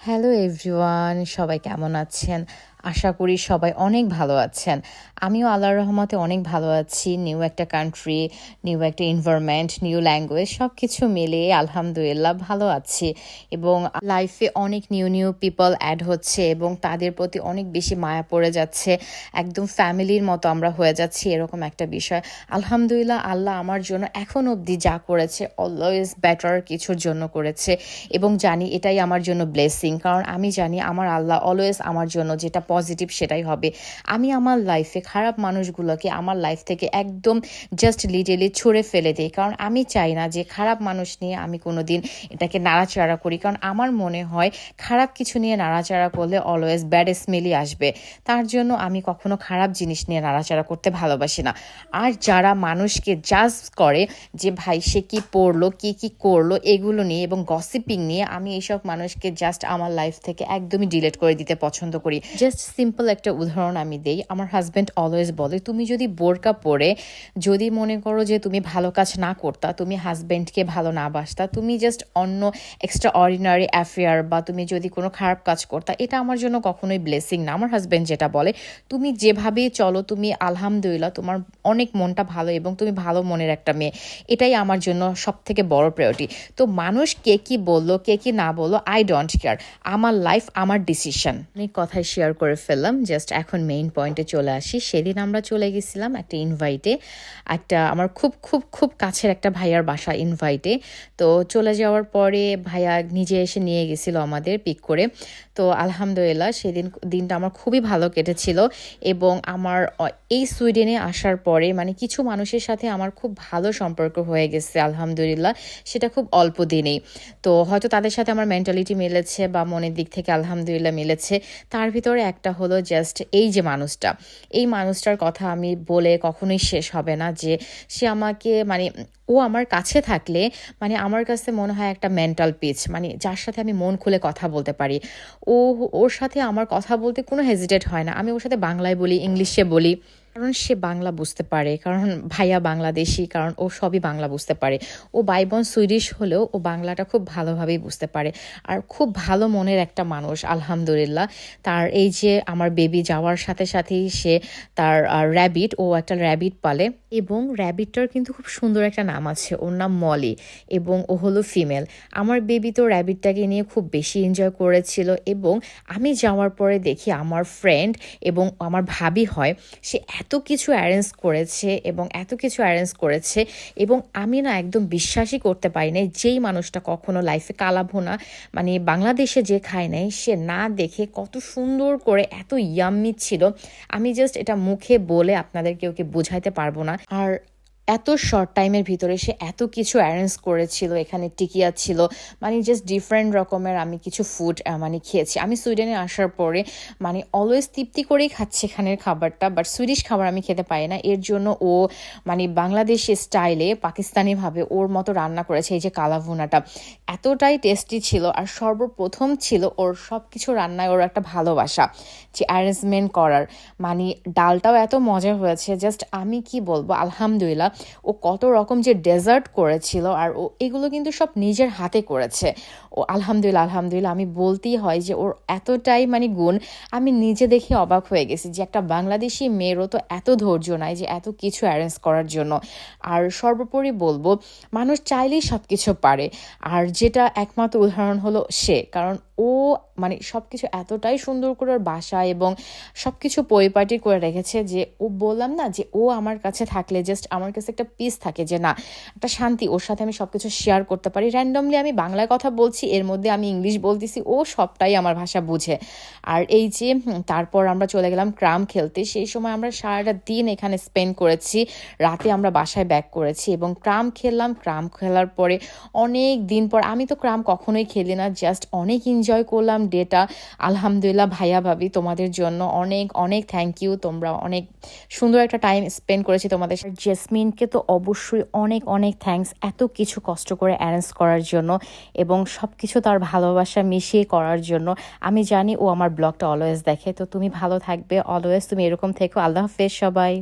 Hello everyone সবাই কেমন আছেন? আশা করি সবাই অনেক ভালো আছেন। আমিও আল্লাহর রহমতে অনেক ভালো আছি। নিউ একটা কান্ট্রি নিউ একটা এনভায়রনমেন্ট নিউ ল্যাঙ্গুয়েজ সব কিছু মিলিয়ে আলহামদুলিল্লাহ ভালো আছি। এবং লাইফে অনেক নিউ নিউ পিপল অ্যাড হচ্ছে এবং তাদের প্রতি অনেক বেশি মায়া পড়ে যাচ্ছে। একদম ফ্যামিলির মতো আমরা হয়ে যাচ্ছি এরকম একটা বিষয়। আলহামদুলিল্লাহ আল্লাহ আমার জন্য এখন অবধি যা করেছে অলওয়েজ বেটার কিছুর জন্য করেছে। এবং জানি এটাই আমার জন্য ব্লেসিং কারণ আমি জানি আমার আল্লাহ অলওয়েজ আমার জন্য যেটা পজিটিভ সেটাই হবে। আমি আমার লাইফে খারাপ মানুষগুলোকে আমার লাইফ থেকে একদম জাস্ট লিটেলি ছুঁড়ে ফেলে দিই। কারণ আমি চাই না যে খারাপ মানুষ নিয়ে আমি কোনো দিন এটাকে নাড়াচাড়া করি। কারণ আমার মনে হয় খারাপ কিছু নিয়ে নাড়াচাড়া করলে অলওয়েজ ব্যাড স্মেলই আসবে। তার জন্য আমি কখনো খারাপ জিনিস নিয়ে নাড়াচাড়া করতে ভালোবাসি না। আর যারা মানুষকে জাজ করে যে ভাই সে কি পড়ল, কি কি করল, এগুলো নিয়ে এবং গসিপিং নিয়ে আমি এইসব মানুষকে জাস্ট আমার লাইফ থেকে একদমই ডিলিট করে দিতে পছন্দ করি। জাস্ট সিম্পল একটা উদাহরণ আমি দেই। আমার হাজব্যান্ড অলওয়েজ বলে, তুমি যদি বোরকা পরে, যদি মনে করো যে তুমি ভালো কাজ না করতা, তুমি হাজব্যান্ডকে ভালো না বাসতা, তুমি জাস্ট অন্য এক্সট্রা অর্ডিনারি অ্যাফেয়ার বা তুমি যদি কোনো খারাপ কাজ করতা, এটা আমার জন্য কখনোই ব্লেসিং না। আমার হাজব্যান্ড যেটা বলে, তুমি যেভাবে চলো, তুমি আলহামদুলিল্লাহ তোমার অনেক মনটা ভালো এবং তুমি ভালো মনের একটা মেয়ে। এটাই আমার জন্য সব থেকে বড় প্রায়োরিটি তো মানুষ কে কি বলল, কে কি না বলল আই ডোন্ট কেয়ার আমার লাইফ আমার ডিসিশন অনেক কথাই শেয়ার করে ফেললাম। জাস্ট এখন মেইন পয়েন্টে চলে আসি। সেদিন আমরা চলে গেছিলাম একটা ইনভাইটে একটা আমার খুব খুব খুব কাছের একটা ভাইয়ার বাসা ইনভাইটে তো চলে যাওয়ার পরে ভাইয়া নিজে এসে নিয়ে গেছিল আমাদের পিক করে। তো আলহামদুলিল্লাহ সেদিন দিনটা আমার খুবই ভালো কেটেছিল। এবং আমার এই সুইডেনে আসার পরে মানে কিছু মানুষের সাথে আমার খুব ভালো সম্পর্ক হয়ে গেছে আলহামদুলিল্লাহ। সেটা খুব অল্প দিনেই। তো হয়তো তাদের সাথে আমার মেন্টালিটি মিলেছে বা মনের দিক থেকে আলহামদুলিল্লাহ মিলেছে। তার ভিতরে একটা হলো জাস্ট এই যে মানুষটা। এই মানুষটার কথা আমি বলে কখনোই শেষ হবে না যে সে আমাকে মানে ও আমার কাছে থাকলে মানে আমার কাছে মনে হয় একটা মেন্টাল পিচ মানে যার সাথে আমি মন খুলে কথা বলতে পারি। ও, ওর সাথে আমার কথা বলতে কোনো হেজিটেট হয় না। আমি ওর সাথে বাংলায় বলি, ইংলিশে বলি। কারণ সে বাংলা বুঝতে পারে, কারণ ভাইয়া বাংলাদেশি, কারণ ও সবই বাংলা বুঝতে পারে। ও বাইবন সুইডিশ হলেও ও বাংলাটা খুব ভালোভাবেই বুঝতে পারে। আর খুব ভালো মনের একটা মানুষ, আলহামদুলিল্লাহ। তার এই যে আমার বেবি যাওয়ার সাথে সাথেই সে তার র্যাবিট ও একটা র্যাবিট পালে। এবং র্যাবিটটার কিন্তু খুব সুন্দর একটা নাম আছে, ওর নাম মলি এবং ও হলো ফিমেল আমার বেবি তো র্যাবিটটাকে নিয়ে খুব বেশি এনজয় করেছিল এবং আমি যাওয়ার পরে দেখি আমার ফ্রেন্ড এবং আমার ভাবি হয়, সে এত কিছু অ্যারেঞ্জ করেছে এবং এত কিছু অ্যারেঞ্জ করেছে এবং আমি না একদম বিশ্বাসই করতে পারি নাই যেই মানুষটা কখনো লাইফে কালাবো না। মানে বাংলাদেশে যে খায় নাই, সে না দেখে কত সুন্দর করে এত ইয়াম্মি ছিল। আমি জাস্ট এটা মুখে বলে আপনাদেরকে ওকে বোঝাইতে পারব না। আর এত শর্ট টাইমের ভিতরে সে এত কিছু অ্যারেঞ্জ করেছিল, এখানে টিকিয়া ছিল। মানে জাস্ট ডিফারেন্ট রকমের আমি কিছু ফুড মানে খেয়েছি। আমি সুইডেনে আসার পরে মানে অলওয়েজ তৃপ্তি করেই খাচ্ছি এখানের খাবারটা বাট সুইডিশ খাবার আমি খেতে পাই না। এর জন্য ও মানে বাংলাদেশি স্টাইলে পাকিস্তানিভাবে ওর মতো রান্না করেছে এই যে কালাভুনাটা। এতটাই টেস্টি ছিল আর সর্বপ্রথম ছিল ওর সব কিছু রান্নায় ওর একটা ভালোবাসা, যে অ্যারেঞ্জমেন্ট করার। মানে ডালটাও এত মজা হয়েছে জাস্ট আমি কি বলব, আলহামদুলিল্লাহ। ও কত রকম যে ডেজার্ট করেছিল আর ও এগুলো কিন্তু সব নিজের হাতে করেছে। ও আলহামদুলিল্লাহ আলহামদুলিল্লাহ আমি বলতেই হয় যে ওর এতটাই মানে গুণ, আমি নিজে দেখে অবাক হয়ে গেছি যে একটা বাংলাদেশি মেয়েরও তো এত ধৈর্য নাই যে এত কিছু অ্যারেঞ্জ করার জন্য। আর সর্বোপরি বলব, মানুষ চাইলেই সব কিছু পারে। আর যেটা একমাত্র উদাহরণ হলো সে, কারণ ও মানে সব কিছু এতটাই সুন্দর করে ওর বাসা এবং সব কিছু পরিপাটি করে রেখেছে যে ও বললাম না যে ও আমার কাছে থাকলে জাস্ট আমার কাছে একটা পিস থাকে যে, না, একটা শান্তি, ওর সাথে আমি সব কিছু শেয়ার করতে পারি। র্যান্ডমলি আমি বাংলায় কথা বলছি, এর মধ্যে আমি ইংলিশ বলতেছি, ও সবটাই আমার ভাষা বুঝে। আর এই যে তারপর আমরা চলে গেলাম ক্রাম খেলতে। সেই সময় আমরা সারাটা দিন এখানে স্পেন্ড করেছি, রাতে আমরা বাসায় ব্যাক করেছি এবং ক্রাম খেললাম। ক্রাম খেলার পরে অনেক দিন পর, আমি তো ক্রাম কখনোই খেলি না জাস্ট অনেক এনজয় করলাম ডেটা আলহামদুলিল্লাহ, ভাইয়া, ভাবি, তোমাদের জন্য অনেক অনেক থ্যাংক ইউ তোমরা অনেক সুন্দর একটা টাইম স্পেন্ড করেছি তোমাদের জেসমিনকে তো অবশ্যই অনেক অনেক থ্যাংকস এত কিছু কষ্ট করে অ্যারেঞ্জ করার জন্য এবং সব কিছু তার ভালোবাসা মিশিয়ে করার জন্য। আমি জানি ও আমার ব্লগটা অলওয়েজ দেখে। তো তুমি ভালো থাকবে অলওয়েজ তুমি এরকম থেকো। আল্লাহ হাফেজ সবাই।